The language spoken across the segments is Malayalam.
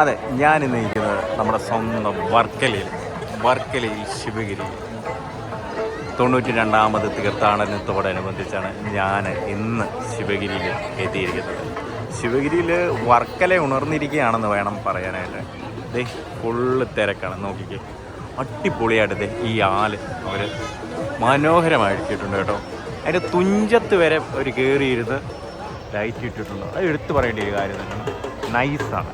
അതെ ഞാൻ ഇന്ന് ഇരിക്കുന്നത് നമ്മുടെ സ്വന്തം വർക്കലയിൽ വർക്കലയിൽ ശിവഗിരി. തൊണ്ണൂറ്റി രണ്ടാമത് തീർത്ഥാടനത്തോടനുബന്ധിച്ചാണ് ഞാൻ ഇന്ന് ശിവഗിരിയിൽ എത്തിയിരിക്കുന്നത്. ശിവഗിരിയിൽ വർക്കല ഉണർന്നിരിക്കുകയാണെന്ന് വേണം പറയാനായിട്ട്. ദേ ഫുള്ള് തിരക്കാണ്. നോക്കിക്കേ. അടിപൊളിയായിട്ട് ഈ ആൽ അവർ മനോഹരമായിട്ടിട്ടുണ്ട് കേട്ടോ. അതിന്റെ തുഞ്ചത്ത് വരെ ഒരു കയറിയിരുന്ന് ലൈറ്റ് ഇട്ടിട്ടുണ്ട്. അത് എടുത്തു പറയേണ്ട ഒരു കാര്യം തന്നെയാണ് നൈസാണ്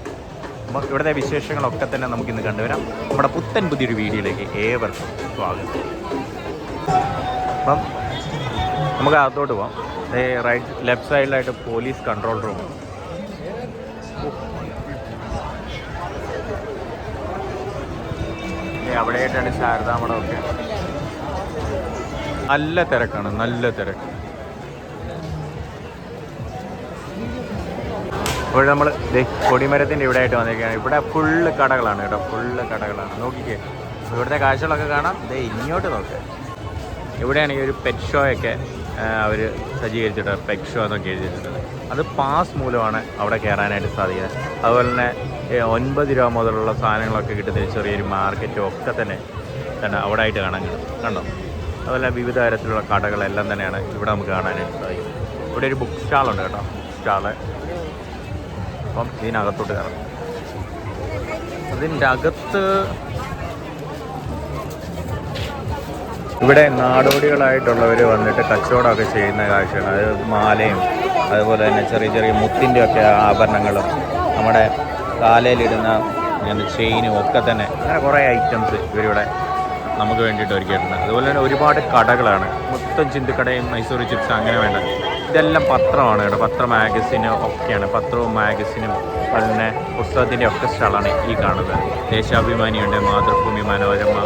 ഇവിടുത്തെ വിശേഷങ്ങളൊക്കെ തന്നെ നമുക്ക് ഇന്ന് കണ്ടുവരാം. നമ്മുടെ പുത്തൻ പുതിയൊരു വീഡിയോയിലേക്ക് ഏവർക്കും സ്വാഗതം. അപ്പം നമുക്ക് അകത്തോട്ട് പോവാം. റൈറ്റ് ലെഫ്റ്റ് സൈഡിലായിട്ട് പോലീസ് കൺട്രോൾ റൂം അവിടെയായിട്ടാണ് ശാരദാമഠമൊക്കെ നല്ല തിരക്കാണ് നല്ല തിരക്ക്. ഇപ്പോൾ നമ്മൾ കൊടിമരത്തിന്റെ ഇവിടെ ആയിട്ട് വന്നിരിക്കുകയാണ്. ഇവിടെ ഫുള്ള് കടകളാണ് കേട്ടോ. ഫുള്ള് കടകളാണ്. നോക്കിക്കേ. ഇവിടുത്തെ കാഴ്ചകളൊക്കെ കാണാം. ദേ ഇങ്ങോട്ട് നോക്ക്. ഇവിടെയാണെങ്കിൽ ഒരു പെറ്റ് ഷോയൊക്കെ അവർ സജ്ജീകരിച്ചിട്ടുണ്ട് പെറ്റ് ഷോ എന്നൊക്കെ എഴുതിയിട്ടുണ്ട് അത് പാസ് മൂലമാണ് അവിടെ കയറാനായിട്ട് സാധിക്കുന്നത്. അതുപോലെ തന്നെ ഒൻപത് രൂപ മുതലുള്ള സാധനങ്ങളൊക്കെ കിട്ടുന്ന ചെറിയൊരു മാർക്കറ്റും ഒക്കെ തന്നെ തന്നെ അവിടെ ആയിട്ട് കാണാൻ കിട്ടും. കണ്ടോ? അതുപോലെ വിവിധ തരത്തിലുള്ള കടകളെല്ലാം തന്നെയാണ് ഇവിടെ നമുക്ക് കാണാനായിട്ട് സാധിക്കുന്നത്. ഇവിടെ ഒരു ബുക്ക് സ്റ്റാളുണ്ട് കേട്ടോ. സ്റ്റാൾ അപ്പം ഇതിനകത്തോട്ട് കയറാം. അതിന്റെ അകത്ത് ഇവിടെ നാടോടികളായിട്ടുള്ളവർ വന്നിട്ട് കച്ചവടമൊക്കെ ചെയ്യുന്ന കാഴ്ചയാണ് അത് മാലയും അതുപോലെ തന്നെ ചെറിയ ചെറിയ മുത്തിന്റെ ഒക്കെ ആഭരണങ്ങളും നമ്മുടെ കാലയിലിടുന്ന ചെയിനും ഒക്കെ തന്നെ അങ്ങനെ കുറേ ഐറ്റംസ് ഇവരിവിടെ നമുക്ക് വേണ്ടിയിട്ട് ഒരുക്കിയിട്ടുണ്ട്. അതുപോലെ തന്നെ ഒരുപാട് കടകളാണ്. മൊത്തം ചിന്തുക്കടയും മൈസൂർ ചിപ്സ് അങ്ങനെ വേണ്ട. ഇതെല്ലാം പത്രമാണ് കേട്ടോ. പത്ര മാഗസീനും ഒക്കെയാണ്. പത്രവും മാഗസിനും പിന്നെ പുസ്തകത്തിന്റെ ഒക്കെ സ്ഥലമാണ് ഈ കാണുന്നത്. ദേശാഭിമാനിയുണ്ട് മാതൃഭൂമി മനോരമ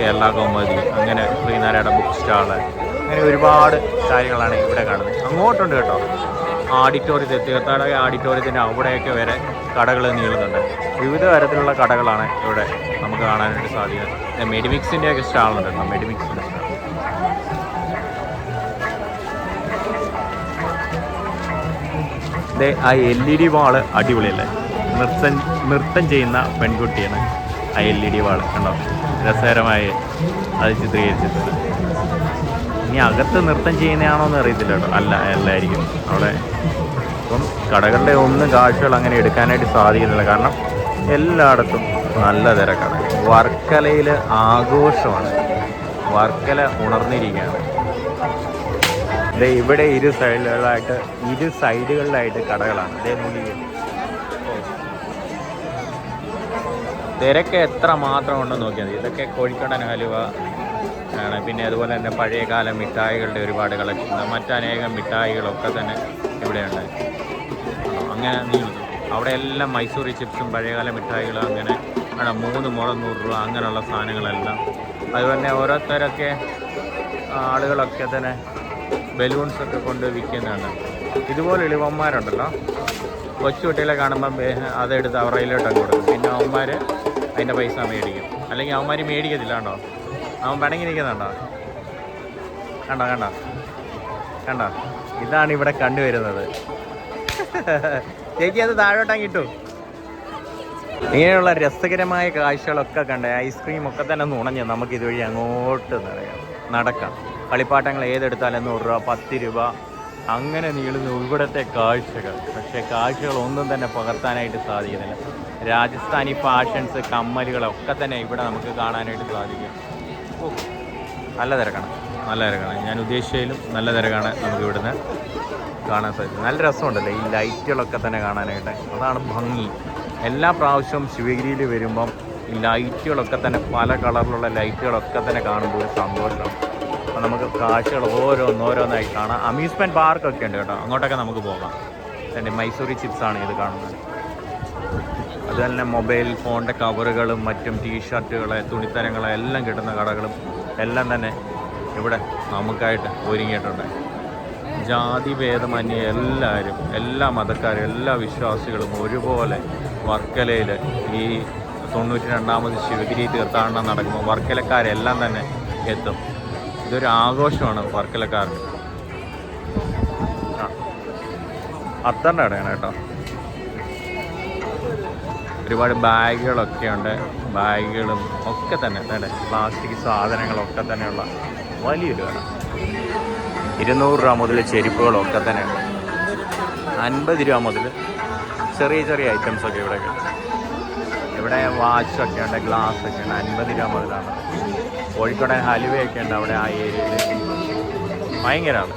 കേരള കൗമുദി അങ്ങനെ ശ്രീനാരായണ ബുക്ക് സ്റ്റാൾ അങ്ങനെ ഒരുപാട് കാര്യങ്ങളാണ് ഇവിടെ കാണുന്നത്. അങ്ങോട്ടുണ്ട് കേട്ടോ. ആഡിറ്റോറിയത്തിൽ തീർത്ഥാടക ആഡിറ്റോറിയത്തിന്റെ അവിടെയൊക്കെ വരെ കടകൾ നീളുന്നുണ്ട്. വിവിധ തരത്തിലുള്ള കടകളാണ് ഇവിടെ നമുക്ക് കാണാനായിട്ട് സാധിക്കുന്നത്. മെഡിമിക്സിന്റെയൊക്കെ സ്റ്റാളുണ്ട് കേട്ടോ മെഡിമിക്സിന്റെ ദേ ആ എൽ ഇ ഡി വാൾ അടിപൊളിയല്ലേ? നൃത്തം നൃത്തം ചെയ്യുന്ന പെൺകുട്ടിയാണ് ആ എൽ ഇ ഡി വാൾ. കണ്ടോ? രസകരമായി അത് ചിത്രീകരിച്ചിട്ടുണ്ട്. ഇനി അകത്ത് നൃത്തം ചെയ്യുന്നതാണോ എന്ന് അറിയത്തില്ല കേട്ടോ. അല്ല അല്ലായിരിക്കും. അവിടെ ഇപ്പം കടകളുടെ ഒന്നും കാഴ്ചകൾ അങ്ങനെ എടുക്കാനായിട്ട് സാധിക്കുന്നില്ല. കാരണം എല്ലായിടത്തും നല്ല തിരക്കാണ്. വർക്കലയിൽ ആഘോഷമാണ്. വർക്കല ഉണർന്നിരിക്കുകയാണ്. ദേ ഇവിടെ ഇരു സൈഡുകളായിട്ട് ഇരു സൈഡുകളിലായിട്ട് കടകളാണ്. അതേ നോക്കിക്കേ തിരക്ക് എത്ര മാത്രം ഉണ്ടെന്ന് നോക്കിയാൽ മതി. ഇതൊക്കെ കോഴിക്കോടൻ ഹലുവ ആണ്. പിന്നെ അതുപോലെ തന്നെ പഴയകാല മിഠായികളുടെ ഒരുപാട് കളക്ഷൻ മറ്റനേകം മിഠായികളൊക്കെ തന്നെ ഇവിടെയുണ്ട് അങ്ങനെ നീളുന്നു അവിടെ എല്ലാം മൈസൂരി ചിപ്സും പഴയകാല മിഠായികളും അങ്ങനെ ആണ്? മൂന്ന് നൂറ് രൂപ അങ്ങനെയുള്ള സാധനങ്ങളെല്ലാം. അതുപോലെ തന്നെ ഓരോരുത്തരൊക്കെ ആളുകളൊക്കെ തന്നെ ബലൂൺസ് ഒക്കെ കൊണ്ട് വിൽക്കുന്നതാണ്. ഇതുപോലെ ഇളിവന്മാരുണ്ടല്ലോ കൊച്ചു കുട്ടികളെ അതെടുത്ത് അവറയിലോട്ട് അങ്ങ് കൊടുക്കും. പിന്നെ അവന്മാർ അതിന്റെ പൈസ മേടിക്കും. അല്ലെങ്കിൽ അവന്മാർ മേടിക്കത്തില്ല കണ്ടോ? അവൻ പണങ്ങി നിൽക്കുന്നുണ്ടോ കണ്ടോ കണ്ടോ? കണ്ടോ? ഇതാണ് ഇവിടെ കണ്ടുവരുന്നത്. ചേച്ചി അത് താഴോട്ടാൻ കിട്ടും ഇങ്ങനെയുള്ള രസകരമായ കാഴ്ചകളൊക്കെ കണ്ടേ. ഐസ്ക്രീം ഒക്കെ തന്നെ നുണഞ്ഞ് നമുക്ക് ഇതുവഴി അങ്ങോട്ട് നടക്കാം. കളിപ്പാട്ടങ്ങൾ ഏതെടുത്താലും നൂറ് രൂപ പത്ത് രൂപ. അങ്ങനെ നീളുന്നു ഇവിടുത്തെ കാഴ്ചകൾ. പക്ഷേ കാഴ്ചകൾ ഒന്നും തന്നെ പകർത്താനായിട്ട് സാധിക്കുന്നില്ല. രാജസ്ഥാനി ഫാഷൻസ് കമ്മലുകളൊക്കെ തന്നെ ഇവിടെ നമുക്ക് കാണാനായിട്ട് സാധിക്കും. ഓ, നല്ല തിരക്കാണ്. നല്ല തിരക്കാണ്. ഞാൻ ഉദ്ദേശിച്ചതിലും നല്ല തിരക്കാണ് നമുക്ക് ഇവിടുന്ന് കാണാൻ സാധിക്കും നല്ല രസമുണ്ടല്ലേ ഈ ലൈറ്റുകളൊക്കെ തന്നെ കാണാനായിട്ട്. അതാണ് ഭംഗി. എല്ലാ പ്രാവശ്യവും ശിവഗിരിയിൽ വരുമ്പം ഈ ലൈറ്റുകളൊക്കെ തന്നെ പല കളറിലുള്ള ലൈറ്റുകളൊക്കെ തന്നെ കാണുമ്പോൾ ഒരു സന്തോഷം അപ്പോൾ നമുക്ക് കാഴ്ചകൾ ഓരോന്നോരോന്നായി കാണാം. അമ്യൂസ്മെന്റ് പാർക്കൊക്കെ ഉണ്ട് കേട്ടോ. അങ്ങോട്ടൊക്കെ നമുക്ക് പോകാം. എന്റെ മൈസൂരി ചിപ്സാണ് ഇത് കാണുന്നത്. അത് തന്നെ മൊബൈൽ ഫോണിന്റെ കവറുകളും മറ്റും ടീഷർട്ടുകൾ തുണിത്തരങ്ങളെ എല്ലാം കിട്ടുന്ന കടകളും എല്ലാം തന്നെ ഇവിടെ നമുക്കായിട്ട് ഒരുങ്ങിയിട്ടുണ്ട്. ജാതി ഭേദമന്യേ എല്ലാവരും എല്ലാ മതക്കാരും എല്ലാ വിശ്വാസികളും ഒരുപോലെ വർക്കലയിൽ ഈ തൊണ്ണൂറ്റി രണ്ടാമത് ശിവഗിരി തീർത്ഥാടനം നടക്കുമ്പോൾ വർക്കലക്കാരെല്ലാം തന്നെ എത്തും. ഇതൊരു ആഘോഷമാണ് വർക്കലക്കാർക്ക്. ആ. അത്തറിന്റെ കടയാണ് കേട്ടോ. ഒരുപാട് ബാഗുകളൊക്കെ ഉണ്ട് ബാഗുകളും ഒക്കെ തന്നെ അതെ പ്ലാസ്റ്റിക് സാധനങ്ങളൊക്കെ തന്നെയുള്ള വലിയൊരു കട. ഇരുന്നൂറ് രൂപ മുതൽ ചെരുപ്പുകളൊക്കെ തന്നെ. ഉണ്ട് അൻപത് രൂപ മുതൽ ചെറിയ ചെറിയ ഐറ്റംസ് ഒക്കെ ഇവിടെ ഇവിടെ വാച്ചൊക്കെ ഉണ്ട് ഗ്ലാസ് ഒക്കെ ഉണ്ട്. അൻപത് രൂപ മുതലാണ്. കോഴിക്കോടൻ ഹലുവയൊക്കെ ഉണ്ട് അവിടെ ആ ഏരിയയിൽ. ഭയങ്കരമാണ്.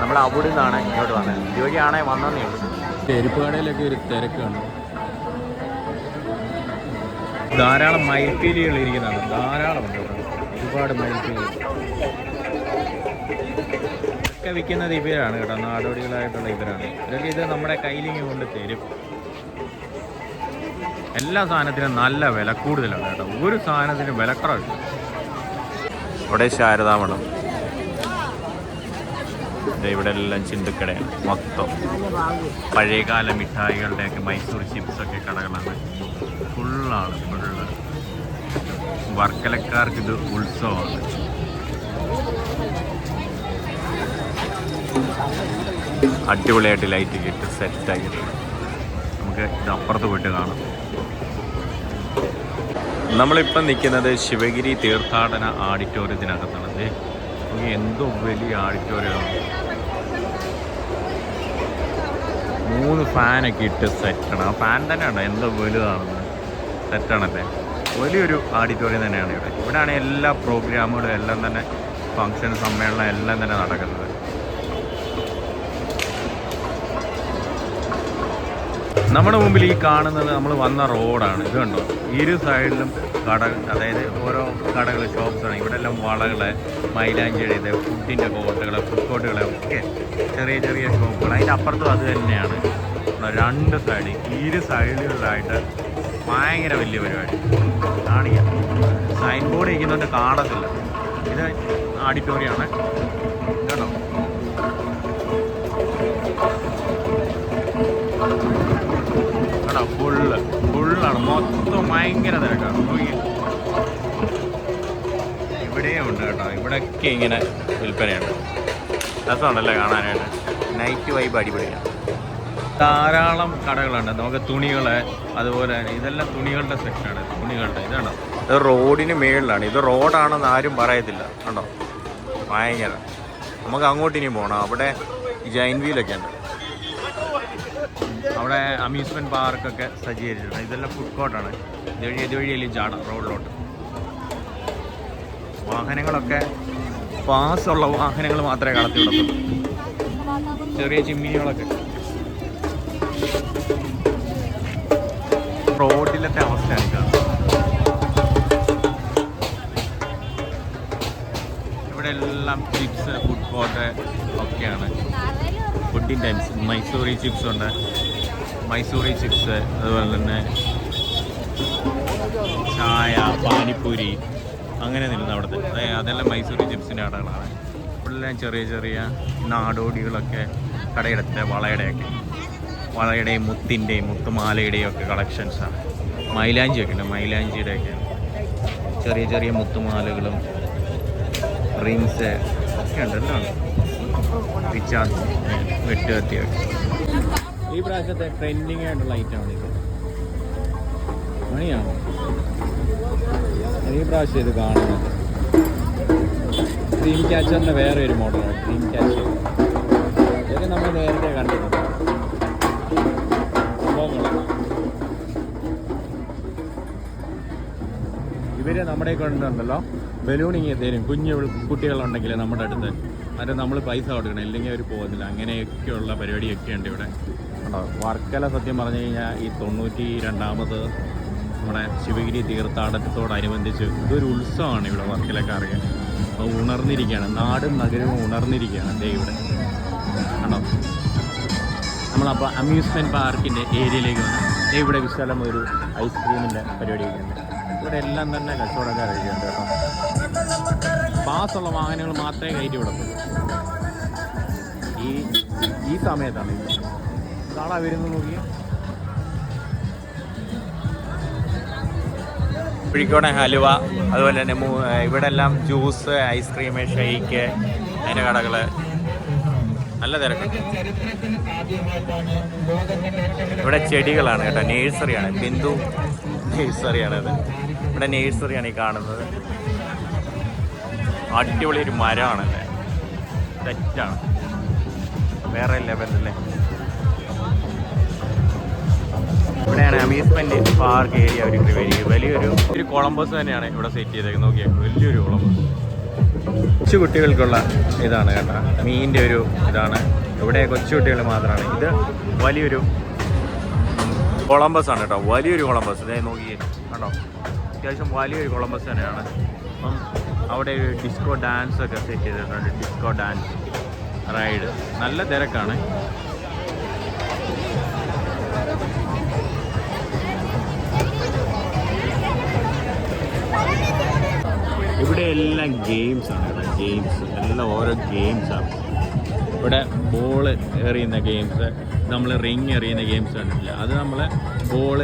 നമ്മൾ അവിടെ നിന്നാണ് ഇങ്ങോട്ട് വന്നത്. ഇതുവഴിയാണേ വന്നതേ ഉള്ളൂ. ചെരുപ്പ് ഒരു തിരക്കാണ്. ധാരാളം മയിൽപ്പീലികൾ ഇരിക്കുന്നതാണ് ധാരാളം. ഒരുപാട് മയിൽപ്പീലികൾ. ഒക്കെ വിൽക്കുന്നത് ഇവരാണ് കേട്ടോ. നാടോടികളായിട്ടുള്ള ഇവരാണ്. ഇതൊക്കെ ഇത് നമ്മുടെ കയ്യിലിങ്ങ് കൊണ്ട് തരും. എല്ലാ സാധനത്തിനും നല്ല വില കൂടുതലാണ് കേട്ടോ. ഒരു സാധനത്തിനും വിലക്കുറവില്ല ഇവിടെ ശാരദാമഠം ദേ ഇവിടെ എല്ലാം ചിന്തുക്കടയാണ്. മൊത്തം പഴയകാല മിഠായികളുടെയൊക്കെ മൈസൂർ ചിപ്സ് ഒക്കെ കടകളാണ്. ഫുള്ളാണ് ഫുള്ള്. വർക്കലക്കാർക്ക് ഇത് ഉത്സവമാണ്. അടിപൊളിയായിട്ട് ലൈറ്റ് കിട്ടി സെറ്റായി നമുക്ക് ഇത് അപ്പുറത്ത് പോയിട്ട് കാണാം. നമ്മളിപ്പം നിൽക്കുന്നത് ശിവഗിരി തീർത്ഥാടന ആഡിറ്റോറിയത്തിനകത്താണ് നോക്കി എന്തോ വലിയ ആഡിറ്റോറിയമാണ് മൂന്ന് ഫാനൊക്കെ ഇട്ട് സെറ്റാണ് ആ ഫാൻ തന്നെയാണ്? എന്തോ വലുതാണെന്ന്. സെറ്റാണല്ലേ വലിയൊരു ആഡിറ്റോറിയം തന്നെയാണ് ഇവിടെ. ഇവിടെയാണ് എല്ലാ പ്രോഗ്രാമുകളും എല്ലാം തന്നെ ഫങ്ഷൻ സമ്മേളനം എല്ലാം തന്നെ നടക്കുന്നത്. നമ്മുടെ മുമ്പിൽ ഈ കാണുന്നത് നമ്മൾ വന്ന റോഡാണ്. ഇത് കണ്ടോ? ഇരു സൈഡിലും കട അതായത് ഓരോ കടകൾ ഷോപ്സാണ് ഇവിടെ എല്ലാം വളകൾ മൈലാഞ്ചിയുടെ ഫുഡിന്റെ കോട്ടുകൾ ഫുഡ് കോട്ടുകൾ ഒക്കെ ചെറിയ ചെറിയ ഷോപ്പുകൾ അതിന്റെ അപ്പുറത്തും അത് തന്നെയാണ്. രണ്ട് സൈഡ് ഇരു സൈഡുകളിലായിട്ട് ഭയങ്കര വലിയ പരിപാടി. കാണിക്കാം. സൈൻ ബോർഡ് ഇരിക്കുന്നതുകൊണ്ട് കാണത്തില്ല. ഇത് ഓഡിറ്റോറിയമാണ് കേട്ടോ കേട്ടോ ഫുള്ള് ഫുള്ളാണ് മൊത്തം ഭയങ്കര തിരക്കാണ്. ഇവിടെയും ഉണ്ട് കേട്ടോ. ഇവിടെയൊക്കെ ഇങ്ങനെ വിൽപ്പനയുണ്ട്. രസമുണ്ടല്ലേ കാണാനായിട്ട്? നൈറ്റ് വൈബ് അടിപൊളിയാണ് ധാരാളം കടകളുണ്ട്. നമുക്ക് തുണികൾ അതുപോലെ തന്നെ ഇതെല്ലാം തുണികളുടെ സെക്ഷനാണ് തുണികളുടെ ഇതാണ്. ഇത് റോഡിന് മേളിലാണ്. ഇത് റോഡാണെന്ന് ആരും പറയത്തില്ല. കണ്ടോ? ഭയങ്കര. നമുക്ക് അങ്ങോട്ട് ഇനി പോകണം അവിടെ ജൈൻ വീലൊക്കെ ഉണ്ട്. അവിടെ അമ്യൂസ്മെന്റ് പാർക്കൊക്കെ സജ്ജീകരിച്ചിട്ടുണ്ട്. ഇതെല്ലാം ഫുഡ് കോർട്ടാണ് ഇതുവഴി ഇതുവഴിയല്ലേ ചാടാം റോഡിലോട്ട് വാഹനങ്ങളൊക്കെ പാസ്സുള്ള വാഹനങ്ങൾ മാത്രമേ കടത്തി വിടത്തുള്ളൂ ചെറിയ ചിമ്മിനികളൊക്കെ. റോഡിലത്തെ അവസ്ഥയാണ്. ഇവിടെ എല്ലാം ചിപ്സ് ഫുഡ് കോർട്ട് ഒക്കെയാണ്. ഫുഡിൻ ടൈംസ് മൈസൂരി ചിപ്സ് ഉണ്ട്. മൈസൂറി ചിപ്സ് അതുപോലെ തന്നെ ചായ പാനിപ്പൂരി അങ്ങനെ നിൽക്കുന്ന അവിടുത്തെ. അതെ- അതെല്ലാം മൈസൂരി ചിപ്സിന്റെ കടകളാണ്. എല്ലാം ചെറിയ ചെറിയ നാടോടികളൊക്കെ കടയിടത്തെ വളയുടെയൊക്കെ. വളയുടെയും മുത്തിന്റെയും മുത്തുമാലയുടെയും ഒക്കെ കളക്ഷൻസാണ് മൈലാഞ്ചിയൊക്കെ ഉണ്ട് മൈലാഞ്ചിയുടെയൊക്കെ. ചെറിയ ചെറിയ മുത്തുമാലകളും റിങ്സ് ഒക്കെ ഉണ്ടല്ലോ. റിച്ചാർജ് വെട്ടുകത്തിയൊക്കെ. ഈ പ്രാവശ്യത്തെ ട്രെൻഡിങ് ആയിട്ടുള്ള ഐറ്റമാണ് ഇത്. ഈ പ്രാവശ്യം ഇത് കാണുന്നത്. ക്രീം ക്യാച്ചറിന്റെ വേറെ ഒരു മോഡലാണ് ക്രീം ക്യാച്ചർ ഇതൊക്കെ നമ്മൾ നേരത്തെ കണ്ടിട്ടുണ്ട്. ഇവരെ ഇവർ നമ്മുടെ കൊണ്ടുണ്ടല്ലോ ബലൂണിങ് തരും കുഞ്ഞു കുട്ടികളുണ്ടെങ്കിൽ നമ്മുടെ അടുത്ത്. അത് നമ്മൾ പൈസ കൊടുക്കണം. ഇല്ലെങ്കിൽ അവർ പോകുന്നില്ല. അങ്ങനെയൊക്കെയുള്ള പരിപാടിയൊക്കെ ഉണ്ട് ഇവിടെ. വർക്കല സത്യം പറഞ്ഞു കഴിഞ്ഞാൽ ഈ തൊണ്ണൂറ്റി രണ്ടാമത് നമ്മുടെ ശിവഗിരി തീർത്ഥാടനത്തോടനുബന്ധിച്ച് ഇതൊരു ഉത്സവമാണ് ഇവിടെ വർക്കലക്കാർക്ക് അപ്പോൾ ഉണർന്നിരിക്കുകയാണ്. നാടും നഗരവും ഉണർന്നിരിക്കുകയാണ് ദേ ഇവിടെ. ആണോ നമ്മളപ്പോൾ അമ്യൂസ്മെന്റ് പാർക്കിന്റെ ഏരിയയിലേക്ക് വന്നു ദേ ഇവിടെ വിശാലം ഒരു ഐസ്ക്രീമിന്റെ പരിപാടി ഉണ്ട് ഇവിടെ എല്ലാം തന്നെ കച്ചവടക്കാരൊക്കെയുണ്ട് കേട്ടോ. പാസ്സുള്ള വാഹനങ്ങൾ മാത്രമേ കയറ്റി വിടത്തുള്ളൂ. ഈ ഈ സമയത്താണ് ഇത് നാളെ വരുന്നു നോക്കി. കോഴിക്കോടൻ ഹലുവ അതുപോലെ തന്നെ ഇവിടെ എല്ലാം ജ്യൂസ് ഐസ്ക്രീം ഷെയ്ക്ക് അതിന്റെ കടകൾ നല്ല തിരക്ക്. ഇവിടെ ചെടികളാണ് കേട്ടോ നേഴ്സറിയാണ്. ബിന്ദു നേഴ്സറിയാണ് അത് ഇവിടെ നേഴ്സറിയാണ് ഈ കാണുന്നത്. അടിപൊളി ഒരു മരമാണല്ലേ. തെറ്റാണ്. വേറെ ലെവലല്ലേ അമ്യൂസ്മെന്റ് പാർക്ക് ഏരിയ ഒരു ചെയ്തു വലിയൊരു ഒരു കൊളംബസ് തന്നെയാണ് ഇവിടെ സെറ്റ് ചെയ്തേക്കുന്നത്. നോക്കിയാൽ വലിയൊരു കൊളംബസ് കൊച്ചു കുട്ടികൾക്കുള്ള ഇതാണ് കേട്ടോ. മീനിന്റെ ഒരു ഇതാണ്. ഇവിടെ കൊച്ചു കുട്ടികൾ മാത്രമാണ്. ഇത് വലിയൊരു കൊളംബസ് ആണ് കേട്ടോ. വലിയൊരു കൊളംബസ് ഇതേ നോക്കിയേ. കണ്ടോ? അത്യാവശ്യം വലിയൊരു കൊളംബസ് തന്നെയാണ്. അപ്പം അവിടെ ഒരു ഡിസ്കോ ഡാൻസ് ഒക്കെ സെറ്റ് ചെയ്തിട്ടുണ്ട്. ഡിസ്കോ ഡാൻസ് റൈഡ് നല്ല തിരക്കാണ്. ഇവിടെ എല്ലാം ഗെയിംസ് ആണ്. ഗെയിംസ് എല്ലാം ഓരോ ഗെയിംസ് ആണ്. ഇവിടെ ബോൾ എറിയുന്ന ഗെയിംസ് നമ്മൾ റിങ് എറിയുന്ന ഗെയിംസ് കണ്ടിട്ടില്ല. അത് നമ്മൾ ബോൾ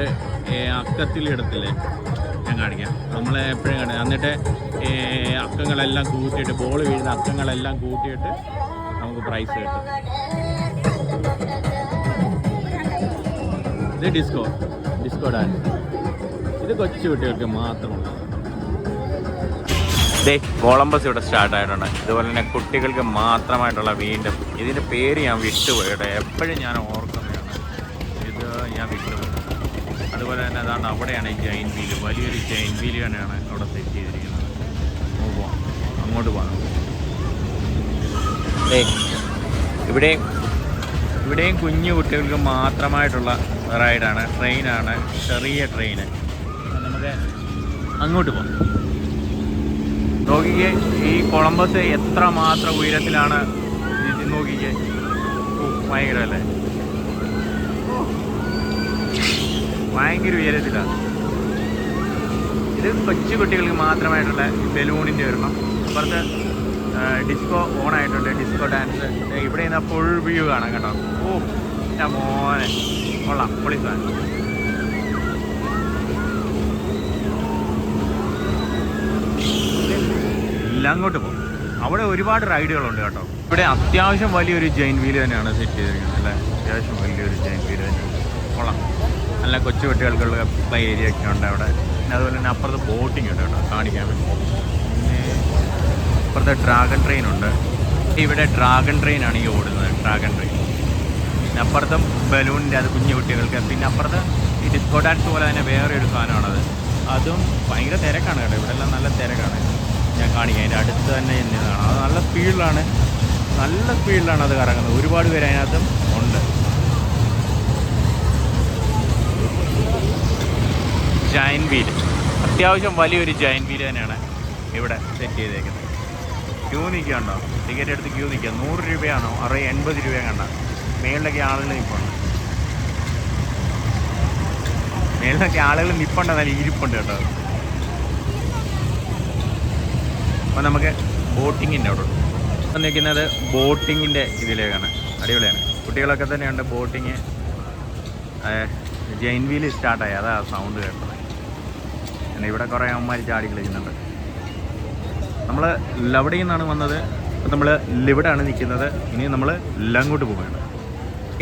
അക്കത്തിലിടത്തില്ലേ ഞാൻ കാണിക്കാം. നമ്മൾ എപ്പോഴും കാണിക്കാം എന്നിട്ട് അക്കങ്ങളെല്ലാം കൂട്ടിയിട്ട് ബോൾ വീഴുന്ന അക്കങ്ങളെല്ലാം കൂട്ടിയിട്ട് നമുക്ക് പ്രൈസ് കിട്ടും. ഇത് ഡിസ്കോ ഡിസ്കോ ഡാൻസ് ഇത് കൊച്ചു കുട്ടികൾക്ക് മാത്രമുള്ള ദേ കോളംബസ് ഇവിടെ സ്റ്റാർട്ട് ആയിട്ടുണ്ട് ഇതുപോലെ തന്നെ കുട്ടികൾക്ക് മാത്രമായിട്ടുള്ള വീണ്ടും ഇതിന്റെ പേര് ഞാൻ വിട്ടുപോയിട്ട് എപ്പോഴും ഞാൻ ഓർക്കുന്നതാണ്. ഇത് ഞാൻ വിട്ടുപോയി. അതുപോലെ തന്നെ അതാണ് അവിടെയാണ് ഈ ജൈൻ വീൽ വലിയൊരു ജൈൻ വീൽ തന്നെയാണ് അവിടെ സെറ്റ് ചെയ്തിരിക്കുന്നത്. ഓ അങ്ങോട്ട് പോകാം. ഇവിടെ ഇവിടെയും കുഞ്ഞു കുട്ടികൾക്ക് മാത്രമായിട്ടുള്ള റൈഡാണ് ട്രെയിനാണ് ചെറിയ ട്രെയിന് നമുക്ക് അങ്ങോട്ട് പോകാം. നോക്കിക്കേ ഈ കൊളംബസ് എത്ര മാത്രം ഉയരത്തിലാണ് നോക്കിക്കേ ഭയങ്കര അല്ലേ? ഭയങ്കര ഉയരത്തിലാണ് ഇത് കൊച്ചു കുട്ടികൾക്ക് മാത്രമായിട്ടുള്ള ബലൂണിന്റെ ഒരെണ്ണം. അപ്പുറത്ത് ഡിസ്കോ ഓൺ ആയിട്ടുണ്ട് ഡിസ്കോ ഡാൻസ്. ഇവിടെ നിന്ന് ഫുൾ വ്യൂ കാണാം കേട്ടോ. ഓ ഞാൻ മോനെ. കൊള്ളാം പൊളി സാധനം. എല്ലാം അങ്ങോട്ട് പോകും. അവിടെ ഒരുപാട് റൈഡുകളുണ്ട് കേട്ടോ. ഇവിടെ അത്യാവശ്യം വലിയൊരു ജെയിൻ വീൽ തന്നെയാണ് സെറ്റ് ചെയ്തിരിക്കുന്നത് അല്ലേ? അത്യാവശ്യം വലിയൊരു ജെയിൻ വീൽ തന്നെയാണ് കൊള്ളാം. നല്ല കൊച്ചു കുട്ടികൾക്കുള്ള പ്ലേ ഏരിയ ഒക്കെ ഉണ്ട് അവിടെ. പിന്നെ അതുപോലെ തന്നെ അപ്പുറത്ത് ബോട്ടിംഗ് ഉണ്ട് കേട്ടോ കാണിക്കാൻ വേണ്ടി. പിന്നെ അപ്പുറത്തെ ഡ്രാഗൺ ട്രെയിൻ ഉണ്ട്. ഇവിടെ ഡ്രാഗൺ ട്രെയിൻ ആണ് ഈ ഓടുന്നത് ഡ്രാഗൺ ട്രെയിൻ പിന്നെ അപ്പുറത്തും ബലൂണിന്റെ അത് കുഞ്ഞു കുട്ടികൾക്ക് പിന്നെ അപ്പുറത്ത് ഈ ഡിസ്കോ ഡാൻസ് പോലെ തന്നെ വേറെ ഒരു സാധനമാണത്. അതും ഭയങ്കര തിരക്കാണ് കേട്ടോ. ഇവിടെ എല്ലാം നല്ല തിരക്കാണ്. ഞാൻ കാണിക്കാം. അതിന്റെ അടുത്ത് തന്നെ ഇന്നതാണ് അത് നല്ല സ്പീഡിലാണ്. നല്ല സ്പീഡിലാണ് അത് കറങ്ങുന്നത്. ഒരുപാട് പേര് അതിനകത്തും ഉണ്ട്. ജയൻ വീൽ അത്യാവശ്യം വലിയൊരു ജയൻ വീൽ തന്നെയാണ് ഇവിടെ സെറ്റ് ചെയ്തേക്കുന്നത്. ക്യൂ നിൽക്കുകയുണ്ടോ ടിക്കറ്റ് എടുത്ത് ക്യൂ നിൽക്കുക. നൂറ് രൂപയാണോ? അറുപത് എൺപത് രൂപയാണ് കണ്ട. മേളിലൊക്കെ ആളുകൾ നിൽപ്പുണ്ട് മേളിലൊക്കെ ആളുകൾ നിൽപ്പുണ്ട് നല്ല ഇരിപ്പുണ്ട് കേട്ടോ. അപ്പോൾ നമുക്ക് ബോട്ടിങ്ങിന്റെ അവിടെ ഇപ്പം നിൽക്കുന്നത് ബോട്ടിങ്ങിന്റെ ഇതിലേക്കാണ്. അടിപൊളിയാണ്. കുട്ടികളൊക്കെ തന്നെയുണ്ട് ബോട്ടിങ്. Giant wheel സ്റ്റാർട്ടായി. അതാ സൗണ്ട് കേട്ടത്. പിന്നെ ഇവിടെ കുറേ അമ്മമാർ ചാടി കളിക്കുന്നുണ്ട്. നമ്മൾ ലവിടെ നിന്നാണ് വന്നത്. ഇപ്പം നമ്മൾ ലിവിടാണ് നിൽക്കുന്നത്. ഇനി നമ്മൾ ലങ്ങോട്ട് പോവുകയാണ്.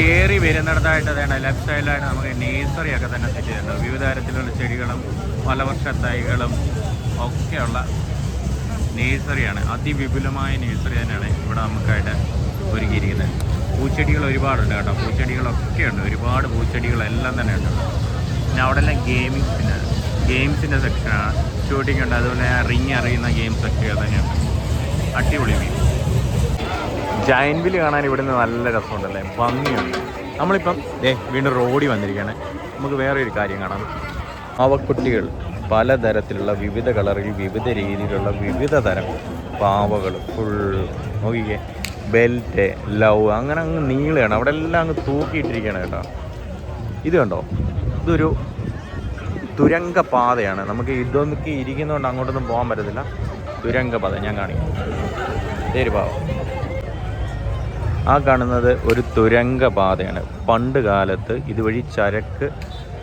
കയറി വരുന്നിടത്തായിട്ട് വേണ്ട ലെഫ്റ്റ് സൈഡിലായിട്ട് നമുക്ക് നേഴ്സറി ഒക്കെ തന്നെ സെറ്റ് ചെയ്തിട്ടുണ്ട് വിവിധ തരത്തിലുള്ള ചെടികളും പലവർഷ തൈകളും ഒക്കെയുള്ള നേഴ്സറിയാണ്. അതിവിപുലമായ നേഴ്സറി തന്നെയാണ് ഇവിടെ നമുക്കായിട്ട് ഒരുക്കിയിരിക്കുന്നത്. പൂച്ചെടികൾ ഒരുപാടുണ്ട് കേട്ടോ. പൂച്ചെടികളൊക്കെ ഉണ്ട്. ഒരുപാട് പൂച്ചെടികളെല്ലാം തന്നെ ഉണ്ട്. പിന്നെ അവിടെ എല്ലാം ഗെയിമിങ്സിന്റെ ഗെയിംസിന്റെ സെക്ഷനാണ് ഷൂട്ടിംഗ് ഉണ്ട്. അതുപോലെ റിങ് അറിയുന്ന ഗെയിംസ് ഒക്കെ തന്നെയുണ്ട് അടിപൊളി വ്യൂ. ജയൻ വിൽ കാണാൻ നിന്ന് നല്ല രസമുണ്ടല്ലേ? ഭംഗിയുണ്ട്. നമ്മളിപ്പം ദേ വീണ്ടും റോഡി വന്നിരിക്കുകയാണ്. നമുക്ക് വേറെ ഒരു കാര്യം കാണാം. പാവക്കുട്ടികൾ പലതരത്തിലുള്ള വിവിധ കളറിൽ വിവിധ രീതിയിലുള്ള വിവിധ തരം പാവകൾ ഫുൾ നോക്കിക്കേ ബെൽറ്റ് ലവ് അങ്ങനെ അങ്ങ് നീളയാണ്. അവിടെ എല്ലാം അങ്ങ് തൂക്കിയിട്ടിരിക്കുകയാണ് കേട്ടോ. ഇത് കണ്ടോ? ഇതൊരു തുരങ്ക പാതയാണ്. നമുക്ക് ഇതൊന്നൊക്കെ ഇരിക്കുന്നതുകൊണ്ട് അങ്ങോട്ടൊന്നും പോകാൻ പറ്റത്തില്ല. തുരങ്ക പാത ഞാൻ കാണിക്കാം. ശരി പാവ പാവം. ആ കാണുന്നത് ഒരു തുരങ്ക പാതയാണ്. പണ്ട് കാലത്ത് ഇതുവഴി ചരക്ക്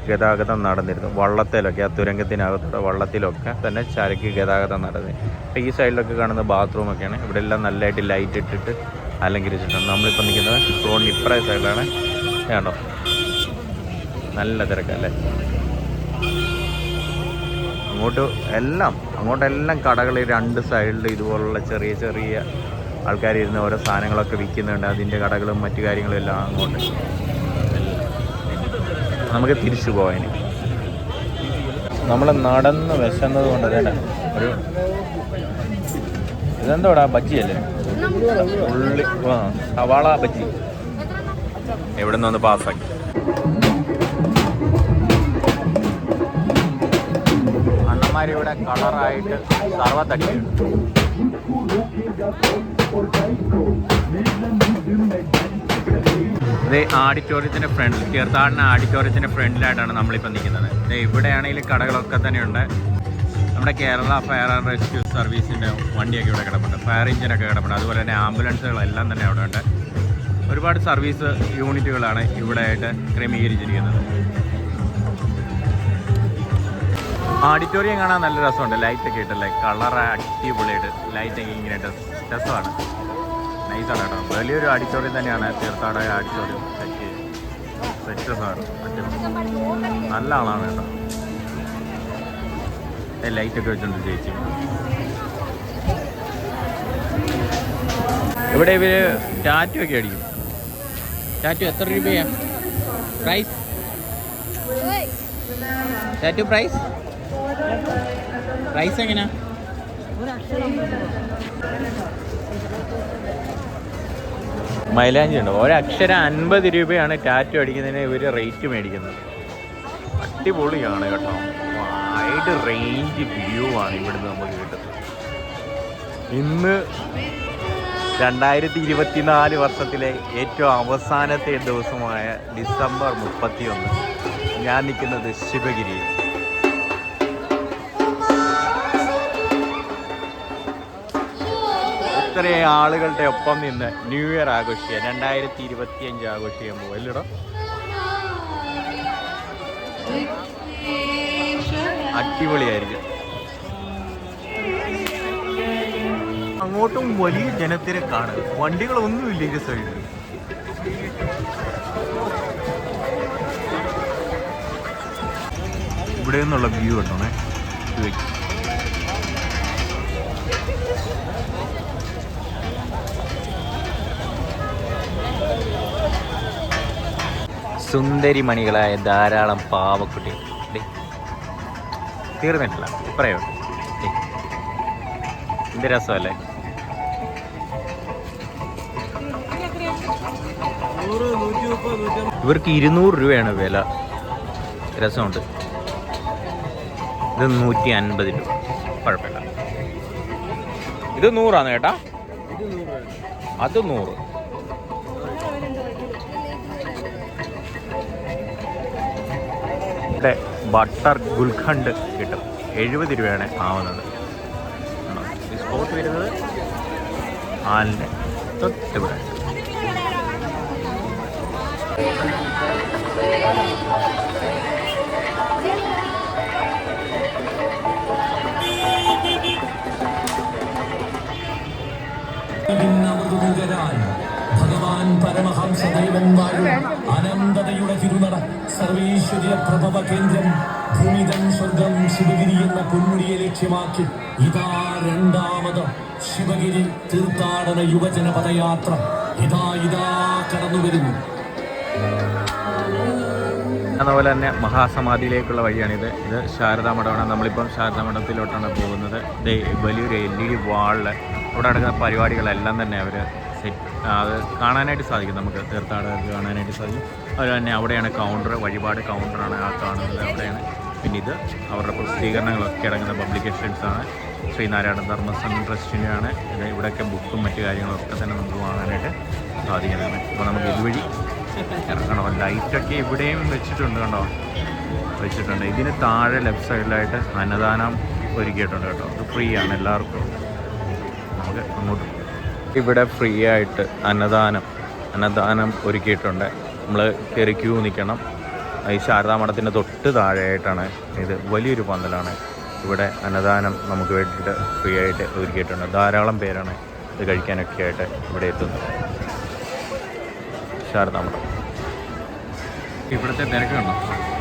ഗതാഗതം നടന്നിരുന്നു. വള്ളത്തിലൊക്കെ ആ തുരങ്കത്തിനകത്തൂടെ വള്ളത്തിലൊക്കെ തന്നെ ചരക്ക് ഗതാഗതം നടന്നു. അപ്പോൾ ഈ സൈഡിലൊക്കെ കാണുന്ന ബാത്റൂമൊക്കെയാണ് ഇവിടെ എല്ലാം നല്ലതായിട്ട് ലൈറ്റ് ഇട്ടിട്ട് അലങ്കരിച്ചിട്ടുണ്ട്. നമ്മളിപ്പോൾ നിൽക്കുന്നത് റോഡിന് ഇപ്പറേ സൈഡിലാണ് കണ്ടോ? നല്ല തിരക്കല്ലേ? അങ്ങോട്ട് എല്ലാം അങ്ങോട്ടെല്ലാം കടകൾ രണ്ട് സൈഡിൽ ഇതുപോലുള്ള ചെറിയ ചെറിയ ആൾക്കാരിരുന്ന് ഓരോ സാധനങ്ങളൊക്കെ വിൽക്കുന്നുണ്ട്. അതിന്റെ കടകളും മറ്റു കാര്യങ്ങളും എല്ലാം അങ്ങോട്ട്. നമുക്ക് തിരിച്ചു പോകാൻ നമ്മൾ നടന്ന് വിശന്നത് കൊണ്ട് തന്നെ ഒരു ഇതെന്തോടാ ബജ്ജിയല്ലേ ഉള്ളി ആ സവാള ബജ്ജി. എവിടെ നിന്ന് വന്ന് പാസ്സാക്കി? അണ്ണന്മാരിവിടെ കളറായിട്ട് സർവത്തടിയുണ്ട് ഇത് ആഡിറ്റോറിയത്തിന്റെ ഫ്രണ്ടിൽ തീർത്ഥാടന ആഡിറ്റോറിയത്തിന്റെ ഫ്രണ്ടിലായിട്ടാണ് നമ്മളിപ്പോൾ നിൽക്കുന്നത്. ദേ ഇവിടെയാണെങ്കിൽ കടകളൊക്കെ തന്നെയുണ്ട്. നമ്മുടെ കേരള ഫയർ ആൻഡ് റെസ്ക്യൂ സർവീസിന്റെ വണ്ടിയൊക്കെ ഇവിടെ കിടപ്പുണ്ട്. ഫയർ എഞ്ചിനൊക്കെ കിടപ്പുണ്ട്. അതുപോലെ തന്നെ ആംബുലൻസുകളെല്ലാം തന്നെ അവിടെ ഉണ്ട്. ഒരുപാട് സർവീസ് യൂണിറ്റുകളാണ് ഇവിടെയായിട്ട് ക്രമീകരിച്ചിരിക്കുന്നത്. ഓഡിറ്റോറിയം കാണാൻ നല്ല രസമുണ്ട്. ലൈറ്റൊക്കെ ഇട്ടല്ലേ കളർ അടിപൊളിയായിട്ട് ലൈറ്റൊക്കെ ഇങ്ങനെ രസമാണ്. നൈസാണ് കേട്ടോ. വലിയൊരു ഓഡിറ്റോറിയം തന്നെയാണ് തീർത്ഥാടക ഓഡിറ്റോറിയം സെറ്റ്. സെറ്റ് രസമാണ് നല്ല ആളാണ് കേട്ടോ. ലൈറ്റൊക്കെ വെച്ചിട്ടുണ്ട് ചേച്ചി ഇവിടെ ഇവർ ടാറ്റു ഒക്കെ അടിക്കും? ടാറ്റു എത്ര രൂപയാ? പ്രൈസ് ടാറ്റു പ്രൈസ് പ്രൈസ് എങ്ങനെയാ മൈലാഞ്ചി ഉണ്ട് ഒരക്ഷരം അൻപത് രൂപയാണ് ടാറ്റു അടിക്കുന്നതിന് ഇവർ റേറ്റ് മേടിക്കുന്നത്. അടിപൊളിയാണ് കേട്ടോ. വൈഡ് റേഞ്ച് വ്യൂ ആണ് ഇവിടുന്ന് നമുക്ക് കിട്ടുന്നത്. ഇന്ന് രണ്ടായിരത്തി ഇരുപത്തിനാല് വർഷത്തിലെ ഏറ്റവും അവസാനത്തെ ദിവസമായ ഡിസംബർ മുപ്പത്തി ഒന്ന് ഞാൻ നിൽക്കുന്നത് ശിവഗിരിയിൽ. ഇത്രയും ആളുകളുടെ ഒപ്പം നിന്ന് ന്യൂ ഇയർ ആഘോഷിക്കുക. രണ്ടായിരത്തി ഇരുപത്തി അഞ്ച് ആഘോഷിക്കാൻ പോകും അടിപൊളിയായിരിക്കും. അങ്ങോട്ടും വലിയ ജനത്തിരക്കാണ്. വണ്ടികളൊന്നുമില്ല ഈ സൈഡിൽ ഇവിടെ നിന്നുള്ള വ്യൂ കിട്ടണേ ഇത് സുന്ദരി മണികളായ ധാരാളം പാവക്കുട്ടികൾ. തീർന്നിട്ടില്ല. പറയോ. എന്ത് രസമല്ലേ? ഇവർക്ക് ഇരുന്നൂറ് രൂപയാണ് വില. രസമുണ്ട്. ഇത് നൂറ്റി അൻപത് രൂപ. കുഴപ്പമില്ല. ഇത് നൂറാണ് കേട്ടാ? അത് നൂറ്. ബട്ടർ ഗുൽഖണ്ഡ് കിട്ടും എഴുപത് രൂപയാണ് ആവുന്നത്? ഈ സ്പോട്ട് വരുന്നത് ആലിന്റെ തൊട്ടിവിടെ അവതൂതരാൻ ഭഗവാൻ പരമഹംസ ദൈവൻ വാഴും അനന്തതയുടെ തിരുനട സർവീശ്വര്യ പ്രഭവ കേന്ദ്രം ഭൂമിതൻ സ്വർഗം ശിവഗിരി എന്ന പൊന്മുടിയെ ലക്ഷ്യമാക്കി ഇതാ രണ്ടാമത് ശിവഗിരി തീർത്ഥാടന യുവജന പദയാത്ര. ഇതാ ഇതാ കടന്നു വരുന്നു. അതുപോലെ തന്നെ മഹാസമാധിയിലേക്കുള്ള വഴിയാണിത്. ഇത് ശാരദാ മഠമാണ്. നമ്മളിപ്പം ശാരദാ മഠത്തിലോട്ടാണ് പോകുന്നത്. വലിയൊരു എൽ ഇ ഡി വാളിൽ അവിടെ നടക്കുന്ന പരിപാടികളെല്ലാം തന്നെ അവർ അത് കാണാനായിട്ട് സാധിക്കും. നമുക്ക് തീർത്ഥാടകർക്ക് കാണാനായിട്ട് സാധിക്കും. അതുപോലെ തന്നെ അവിടെയാണ് കൗണ്ടർ വഴിപാട് കൗണ്ടറാണ് ആ കാണുന്നത്. അവിടെയാണ്. പിന്നെ ഇത് അവരുടെ പ്രസിദ്ധീകരണങ്ങളൊക്കെ അടങ്ങുന്ന പബ്ലിക്കേഷൻസാണ് ശ്രീനാരായണ ധർമ്മസംഘം ട്രസ്റ്റിന്റെയാണ് ഇവിടെയൊക്കെ ബുക്കും മറ്റു കാര്യങ്ങളൊക്കെ തന്നെ നമുക്ക് വാങ്ങാനായിട്ട് സാധിക്കുന്നതാണ്. അപ്പോൾ നമുക്ക് ഇതുവഴി ഇറങ്ങണോ? ലൈറ്റൊക്കെ ഇവിടെയും വെച്ചിട്ടുണ്ട് കണ്ടോ? വെച്ചിട്ടുണ്ട്. ഇതിന് താഴെ ലെഫ്റ്റ് സൈഡിലായിട്ട് അന്നദാനം ഒരുക്കിയിട്ടുണ്ട് കേട്ടോ. അത് ഫ്രീ ആണ് എല്ലാവർക്കും. നമുക്ക് അങ്ങോട്ട്. ഇവിടെ ഫ്രീ ആയിട്ട് അന്നദാനം അന്നദാനം ഒരുക്കിയിട്ടുണ്ട്. നമ്മൾ കയറി ക്യൂ നിൽക്കണം ഈ ശാരദാമഠത്തിന്റെ തൊട്ട് താഴെയായിട്ടാണ് ഇത് വലിയൊരു പന്തലാണ് ഇവിടെ അന്നദാനം നമുക്ക് വേണ്ടിയിട്ട് ഫ്രീ ആയിട്ട് ഒരുക്കിയിട്ടുണ്ട്. ധാരാളം പേരാണ് ഇത് കഴിക്കാനൊക്കെ ആയിട്ട് ഇവിടെ എത്തുന്നത്. ശാരദാമഠം ഇവിടുത്തെ തിരക്ക് കണ്ടോ?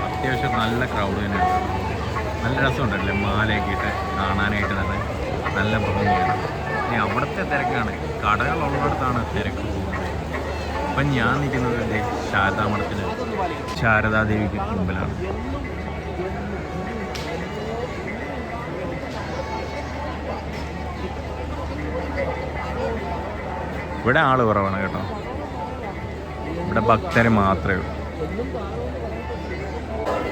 അത്യാവശ്യം നല്ല ക്രൗഡ് തന്നെയാണ്. നല്ല രസമുണ്ടല്ലേ? മാലയൊക്കെ ഇട്ട് കാണാനായിട്ട് തന്നെ നല്ല ഭംഗിയാണ്. ഇനി അവിടുത്തെ തിരക്കാണ്. കടകളുള്ളിടത്താണ് തിരക്ക് പോകുന്നത്. അപ്പം ഞാൻ നിൽക്കുന്നത് ദേ ശാരദാമഠത്തിന് ശാരദാദേവിക്ക് മുമ്പിലാണ് ഇവിടെ ആൾ കുറവാണ് കേട്ടോ. ഇവിടെ ഭക്തരെ മാത്രമേ ഉള്ളൂ.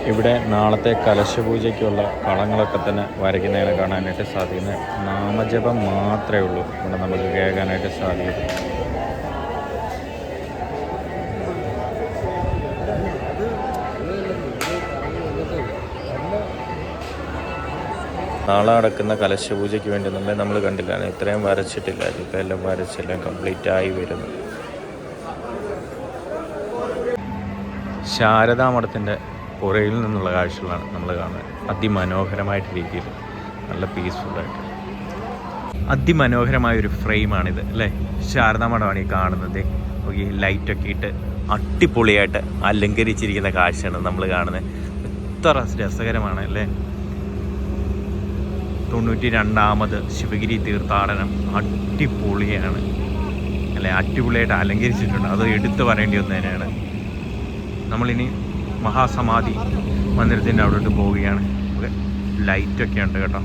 ഇവിടെ നാളത്തെ കലശപൂജയ്ക്കുള്ള കളങ്ങളൊക്കെ തന്നെ വരയ്ക്കുന്നതിനെ കാണാനായിട്ട് സാധിക്കുന്നത്. നാമജപം മാത്രമേ ഉള്ളൂ ഇവിടെ നമുക്ക് കേൾക്കാനായിട്ട് സാധിക്കും നാളെ നടക്കുന്ന കലശപൂജയ്ക്ക് വേണ്ടി നമ്മൾ നമ്മൾ കണ്ടില്ല ഇത്രയും വരച്ചിട്ടില്ല. ഇപ്പം എല്ലാം വരച്ചെല്ലാം കംപ്ലീറ്റ് ആയി വരുന്നു. ശാരദാ മഠത്തിന്റെ പുറയിൽ നിന്നുള്ള കാഴ്ചകളാണ് നമ്മൾ കാണുന്നത്. അതിമനോഹരമായിട്ട് രീതിയിൽ നല്ല പീസ്ഫുള്ളായിട്ട് അതിമനോഹരമായ ഒരു ഫ്രെയിമാണിത് അല്ലേ? ശാരദാ മഠമാണ് ഈ കാണുന്നത്. ഈ ലൈറ്റൊക്കെ ഇട്ട് അടിപൊളിയായിട്ട് അലങ്കരിച്ചിരിക്കുന്ന കാഴ്ചയാണ് നമ്മൾ കാണുന്നത്. എത്ര രസകരമാണ് അല്ലേ? തൊണ്ണൂറ്റി രണ്ടാമത് ശിവഗിരി തീർത്ഥാടനം അടിപൊളിയാണ് അല്ലെ? അടിപൊളിയായിട്ട് അലങ്കരിച്ചിട്ടുണ്ട്. അത് എടുത്തു പറയേണ്ടി ഒന്ന് തന്നെയാണ് നമ്മളിനി മഹാസമാധി മന്ദിരത്തിന്റെ അവിടോട്ട് പോവുകയാണ്. ലൈറ്റൊക്കെ ഉണ്ട് കേട്ടോ.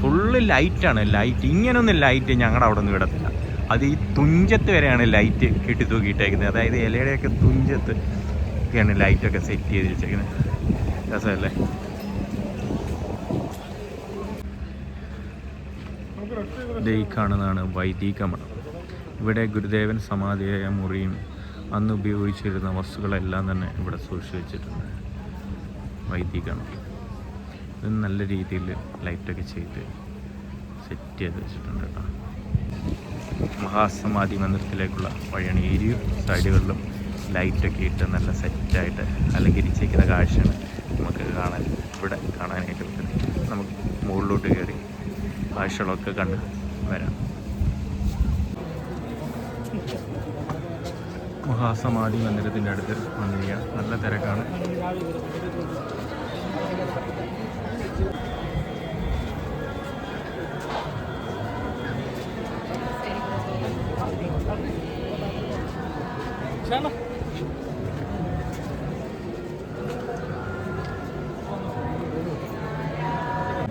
ഫുള്ള് ലൈറ്റാണ്. ലൈറ്റ് ഇങ്ങനൊന്നും ലൈറ്റ് ഞങ്ങളുടെ അവിടെ ഒന്നും ഇടത്തില്ല. അത് ഈ തുഞ്ചത്ത് വരെയാണ് ലൈറ്റ് കെട്ടി തൂക്കിയിട്ടേക്കുന്നത്. അതായത് ഇലയുടെയൊക്കെ തുഞ്ചത്ത് ഒക്കെയാണ് ലൈറ്റൊക്കെ സെറ്റ് ചെയ്ത് വെച്ചേക്കുന്നത് രസമല്ലേ ഈ കാണുന്നതാണ് വൈദിക മഠം. ഇവിടെ ഗുരുദേവൻ സമാധിയായ മുറിയും അന്ന് ഉപയോഗിച്ചിരുന്ന വസ്തുക്കളെല്ലാം തന്നെ ഇവിടെ സൂക്ഷിച്ചു വെച്ചിട്ടുണ്ട്. വൈദിക ഇത് നല്ല രീതിയിൽ ലൈറ്റൊക്കെ ചെയ്ത് സെറ്റ് ചെയ്ത് വെച്ചിട്ടുണ്ട് കേട്ടോ. മഹാസമാധി മന്ദിരത്തിലേക്കുള്ള വഴിയാണ് ഏരിയ സൈഡുകളിലും ലൈറ്റൊക്കെ ഇട്ട് നല്ല സെറ്റായിട്ട് അലങ്കരിച്ചിരിക്കുന്ന കാഴ്ചയാണ് നമുക്ക് കാണാൻ ഇവിടെ കാണാനായിട്ട് നമുക്ക് മുകളിലോട്ട് കയറി കാഴ്ചകളൊക്കെ കണ്ട് വരാം. മഹാസമാധി മന്ദിരത്തിന്റെ അടുത്ത് വന്നിരിക്കുക. നല്ല തിരക്കാണ്.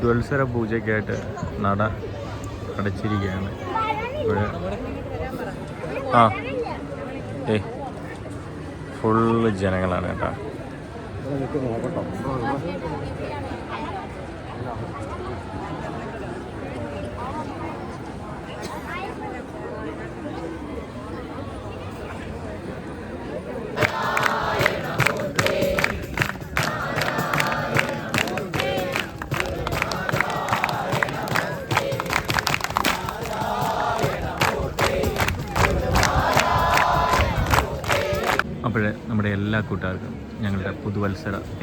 ദ്വത്സര പൂജയ്ക്കായിട്ട് നട അടച്ചിരിക്കുകയാണ്. ഇവിടെ ആ. ഏ ഫുള്ള് ജനങ്ങളാണ് കേട്ടോ.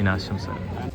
ദിനാശംസകൾ